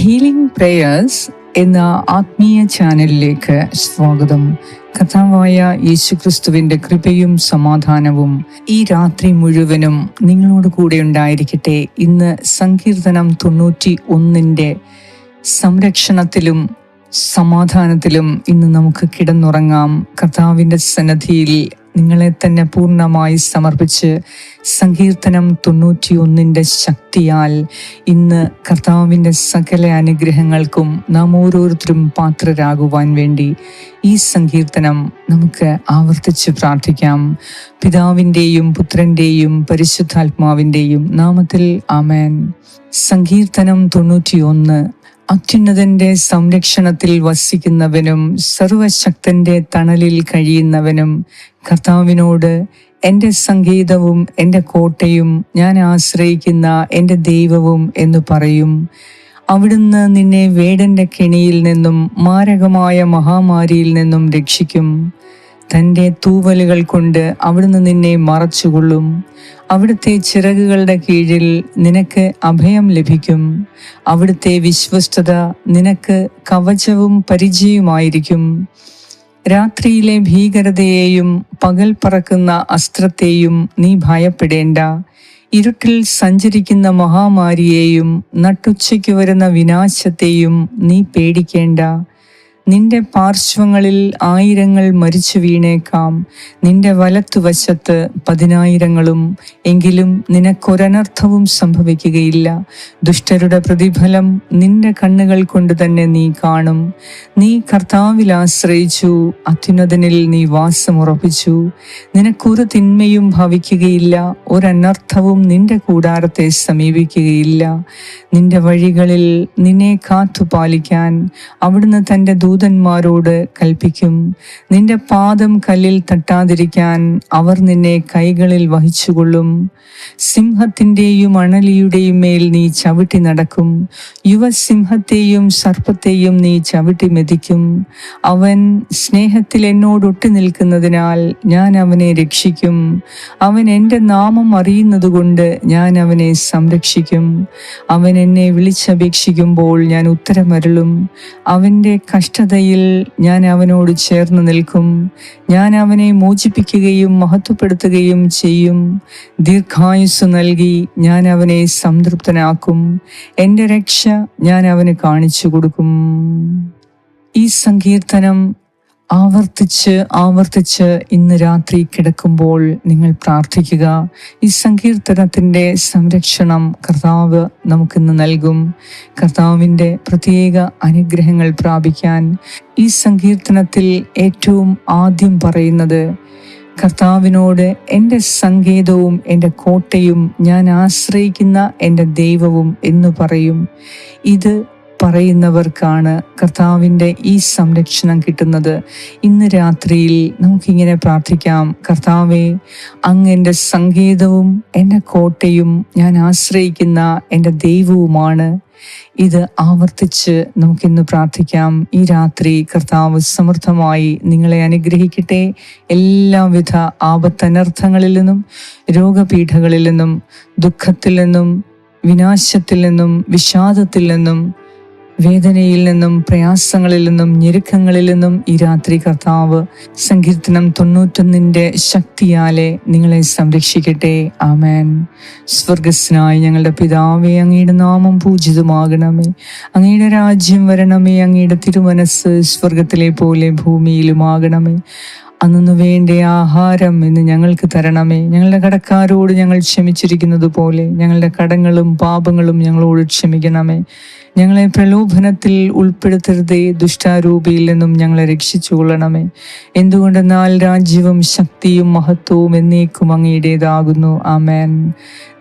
Healing prayers എന്ന ആത്മീയ ചാനലിലേക്ക് സ്വാഗതം. കഥാവായ യേശുക്രിസ്തുവിന്റെ കൃപയും സമാധാനവും ഈ രാത്രി മുഴുവനും നിങ്ങളോട് കൂടെ ഉണ്ടായിരിക്കട്ടെ. ഇന്ന് സങ്കീർത്തനം തൊണ്ണൂറ്റി ഒന്നിന്റെ സംരക്ഷണത്തിലും സമാധാനത്തിലും ഇന്ന് നമുക്ക് കിടന്നുറങ്ങാം. കർത്താവിന്റെ സന്നദ്ധിയിൽ നിങ്ങളെ തന്നെ പൂർണമായി സമർപ്പിച്ച് സങ്കീർത്തനം തൊണ്ണൂറ്റി ഒന്നിന്റെ ശക്തിയാൽ ഇന്ന് കർത്താവിന്റെ സകല അനുഗ്രഹങ്ങൾക്കും നാം ഓരോരുത്തരും പാത്രരാകുവാൻ വേണ്ടി ഈ സങ്കീർത്തനം നമുക്ക് ആവർത്തിച്ച് പ്രാർത്ഥിക്കാം. പിതാവിന്റെയും പുത്രന്റെയും പരിശുദ്ധാത്മാവിന്റെയും നാമത്തിൽ ആമേൻ. സങ്കീർത്തനം തൊണ്ണൂറ്റിയൊന്ന് അത്യുന്നതന്റെ സംരക്ഷണത്തിൽ വസിക്കുന്നവനും സർവശക്തന്റെ തണലിൽ കഴിയുന്നവനും കർത്താവിനോട് എന്റെ സംഗീതവും എന്റെ കോട്ടയും ഞാൻ ആശ്രയിക്കുന്ന എന്റെ ദൈവവും എന്ന് പറയും. അവിടുന്ന് നിന്നെ വേടന്റെ കെണിയിൽ നിന്നും മാരകമായ മഹാമാരിയിൽ നിന്നും രക്ഷിക്കും. തന്റെ തൂവലുകൾ കൊണ്ട് അവിടുന്ന് നിന്നെ മറച്ചുകൊള്ളും. അവിടുത്തെ ചിറകുകളുടെ കീഴിൽ നിനക്ക് അഭയം ലഭിക്കും. അവിടുത്തെ വിശ്വസ്തത നിനക്ക് കവചവും പരിചയവുമായിരിക്കും. രാത്രിയിലെ ഭീകരതയെയും പകൽ പറക്കുന്ന അസ്ത്രത്തെയും നീ ഭയപ്പെടേണ്ട. ഇരുട്ടിൽ സഞ്ചരിക്കുന്ന മഹാമാരിയെയും നട്ടുച്ചയ്ക്ക് വരുന്ന വിനാശത്തെയും നീ പേടിക്കേണ്ട. നിന്റെ പാർശ്വങ്ങളിൽ ആയിരങ്ങൾ മരിച്ചു വീണേക്കാം. നിന്റെ വലത്തുവശത്ത് പതിനായിരങ്ങളും എങ്കിലും നിനക്കൊരനർത്ഥവും സംഭവിക്കുകയില്ല. ദുഷ്ടരുടെ പ്രതിഫലം നിന്റെ കണ്ണുകൾ കൊണ്ട് തന്നെ നീ കാണും. നീ കർത്താവിൽ ആശ്രയിച്ചു അത്യുന്നതനിൽ നീ വാസമുറപ്പിച്ചു. നിനക്കൊരു തിന്മയും ഭവിക്കുകയില്ല ഒരനർത്ഥവും നിന്റെ കൂടാരത്തെ സമീപിക്കുകയില്ല. നിന്റെ വഴികളിൽ നിന്നെ കാത്തുപാലിക്കാൻ അവിടുന്ന് തന്റെ ദൂതന്മാരോട് കൽപ്പിക്കും നിന്റെ പാദം കല്ലിൽ തട്ടാതിരിക്കാൻ അവർ നിന്നെ കൈകളിൽ വഹിച്ചുകൊള്ളും. സിംഹത്തിന്റെയും അണലിയുടെയും മേൽ നീ ചവിട്ടി നടക്കും. യുവസിംഹത്തെയും സർപ്പത്തെയും നീ ചവിട്ടി മെതിക്കും. അവൻ സ്നേഹത്തിൽ എന്നോട് ഒട്ടി നിൽക്കുന്നതിനാൽ ഞാൻ അവനെ രക്ഷിക്കും. അവൻ എന്റെ നാമം അറിയുന്നതുകൊണ്ട് ഞാൻ അവനെ സംരക്ഷിക്കും. അവൻ എന്നെ വിളിച്ചപേക്ഷിക്കുമ്പോൾ ഞാൻ ഉത്തരമരുളും. അവന്റെ കഷ്ടതയിൽ ഞാൻ അവനോട് ചേർന്ന് നിൽക്കും. ഞാൻ അവനെ മോചിപ്പിക്കുകയും മഹത്വപ്പെടുത്തുകയും ചെയ്യും. ദീർഘായുസ് നൽകി ഞാൻ അവനെ സംതൃപ്തനാക്കും. എന്റെ രക്ഷ ഞാൻ അവന് കാണിച്ചു കൊടുക്കും. ഈ സങ്കീർത്തനം ആവർത്തിച്ച് ആവർത്തിച്ച് ഇന്ന് രാത്രി കിടക്കുമ്പോൾ നിങ്ങൾ പ്രാർത്ഥിക്കുക. ഈ സങ്കീർത്തനത്തിന്റെ സംരക്ഷണം കർത്താവ് നമുക്കിന്ന് നൽകും. കർത്താവിന്റെ പ്രത്യേക അനുഗ്രഹങ്ങൾ പ്രാപിക്കാൻ ഈ സങ്കീർത്തനത്തിൽ ഏറ്റവും ആദ്യം പറയുന്നത് കർത്താവിനോട് എന്റെ സങ്കേതവും എന്റെ കോട്ടയും ഞാൻ ആശ്രയിക്കുന്ന എന്റെ ദൈവവും എന്ന് പറയും. ഇത് പറയുന്നവർക്കാണ് കർത്താവിന്റെ ഈ സംരക്ഷണം കിട്ടുന്നത്. ഇന്ന് രാത്രിയിൽ നമുക്കിങ്ങനെ പ്രാർത്ഥിക്കാം. കർത്താവെ അങ്ങ് എന്റെ സംഗീതവും എന്റെ കോട്ടയും ഞാൻ ആശ്രയിക്കുന്ന എന്റെ ദൈവവുമാണ്. ഇത് ആവർത്തിച്ച് നമുക്കിന്ന് പ്രാർത്ഥിക്കാം. ഈ രാത്രി കർത്താവ് സമൃദ്ധമായി നിങ്ങളെ അനുഗ്രഹിക്കട്ടെ. എല്ലാവിധ ആപത്തനർത്ഥങ്ങളിൽ നിന്നും രോഗപീഠകളിൽ നിന്നും ദുഃഖത്തിൽ നിന്നും വിനാശത്തിൽ നിന്നും വിഷാദത്തിൽ നിന്നും വേദനയിൽ നിന്നും പ്രയാസങ്ങളിൽ നിന്നും ഞെരുക്കങ്ങളിൽ നിന്നും ഈ രാത്രി കർത്താവ് സങ്കീർത്തനം തൊണ്ണൂറ്റൊന്നിന്റെ ശക്തിയാലെ നിങ്ങളെ സംരക്ഷിക്കട്ടെ. ആമേൻ. സ്വർഗസ്നായി ഞങ്ങളുടെ പിതാവേ അങ്ങയുടെ നാമം പൂജിതമാകണമേ. അങ്ങയുടെ രാജ്യം വരണമേ അങ്ങയുടെ തിരുമനസ് സ്വർഗത്തിലെ പോലെ ഭൂമിയിലുമാകണമേ. അന്നു വേണ്ട ആഹാരം എന്ന് ഞങ്ങൾക്ക് തരണമേ. ഞങ്ങളുടെ കടക്കാരോട് ഞങ്ങൾ ക്ഷമിച്ചിരിക്കുന്നത് പോലെ ഞങ്ങളുടെ കടങ്ങളും പാപങ്ങളും ഞങ്ങളോട് ക്ഷമിക്കണമേ. ഞങ്ങളെ പ്രലോഭനത്തിൽ ഉൾപ്പെടുത്തരുതേ ദുഷ്ടാരൂപിയിൽ നിന്നും ഞങ്ങളെ രക്ഷിച്ചുകൊള്ളണമേ. എന്തുകൊണ്ടെന്നാൽ രാജ്യവും ശക്തിയും മഹത്വവും എന്നേക്കും അങ്ങയുടേതാകുന്നു. ആമേൻ.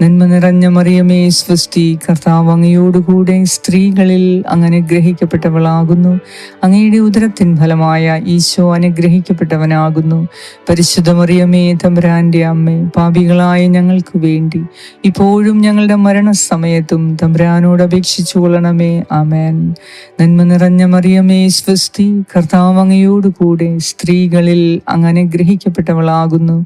നന്മ നിറഞ്ഞ മറിയമേ സൃഷ്ടി കർത്താവ് അങ്ങയോടുകൂടെ സ്ത്രീകളിൽ അങ്ങനെ ഗ്രഹിക്കപ്പെട്ടവളാകുന്നു. അങ്ങയുടെ ഉദരത്തിൻ ഫലമായ ഈശോ അനുഗ്രഹിക്കപ്പെട്ടവനാകുന്നു. പരിശുദ്ധ മറിയമേ തമ്പുരാന്റെ അമ്മേ പാപികളായ ഞങ്ങൾക്ക് വേണ്ടി. ഇപ്പോഴും ഞങ്ങളുടെ മരണസമയത്തും തമ്പുരാനോട് അപേക്ഷിച്ചു കൊള്ളണമേ. ആമേൻ. നന്മ നിറഞ്ഞ മറിയമേ സ്വസ്തി കർത്താവ് അങ്ങയോടുകൂടെ സ്ത്രീകളിൽ അങ്ങനെ അനുഗ്രഹിക്കപ്പെട്ടവളാകുന്നു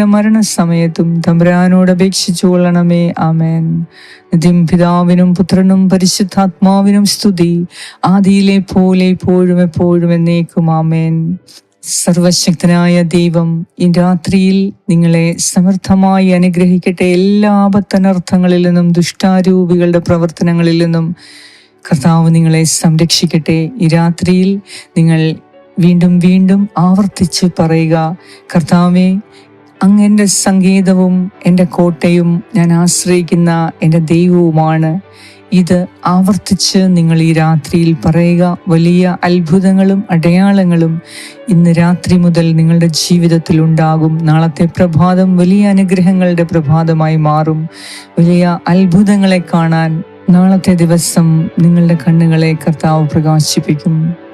മരണസമയത്തും തമ്പുരാനോട് അപേക്ഷിച്ചു കൊള്ളണമേ. ആമേൻ. നിത്യം പിതാവിനും പുത്രനും പരിശുദ്ധാത്മാവിനും സ്തുതി. ആദിയിലെ പോലെ ഇപ്പോഴും എപ്പോഴും എന്നേക്കും. ആമേൻ. സർവശക്തനായ ദൈവം ഈ രാത്രിയിൽ നിങ്ങളെ സമർത്ഥമായി അനുഗ്രഹിക്കട്ടെ എല്ലാ ആപത്തനർത്ഥങ്ങളിൽ നിന്നും ദുഷ്ടാരൂപികളുടെ പ്രവർത്തനങ്ങളിൽ നിന്നും. കർത്താവ് നിങ്ങളെ സംരക്ഷിക്കട്ടെ. ഈ രാത്രിയിൽ നിങ്ങൾ വീണ്ടും വീണ്ടും ആവർത്തിച്ച് പറയുക കർത്താവെ അങ്ങ് എന്റെ സംഗീതവും എന്റെ കോട്ടയും ഞാൻ ആശ്രയിക്കുന്ന എന്റെ ദൈവവുമാണ്. ഇത് ആവർത്തിച്ച് നിങ്ങൾ ഈ രാത്രിയിൽ പറയുക. വലിയ അത്ഭുതങ്ങളും അടയാളങ്ങളും ഇന്ന് രാത്രി മുതൽ നിങ്ങളുടെ ജീവിതത്തിൽ ഉണ്ടാകും. നാളത്തെ പ്രഭാതം വലിയ അനുഗ്രഹങ്ങളുടെ പ്രഭാതമായി മാറും. വലിയ അത്ഭുതങ്ങളെ കാണാൻ നാളത്തെ ദിവസം നിങ്ങളുടെ കണ്ണുകളെ കർത്താവ് പ്രകാശിപ്പിക്കും.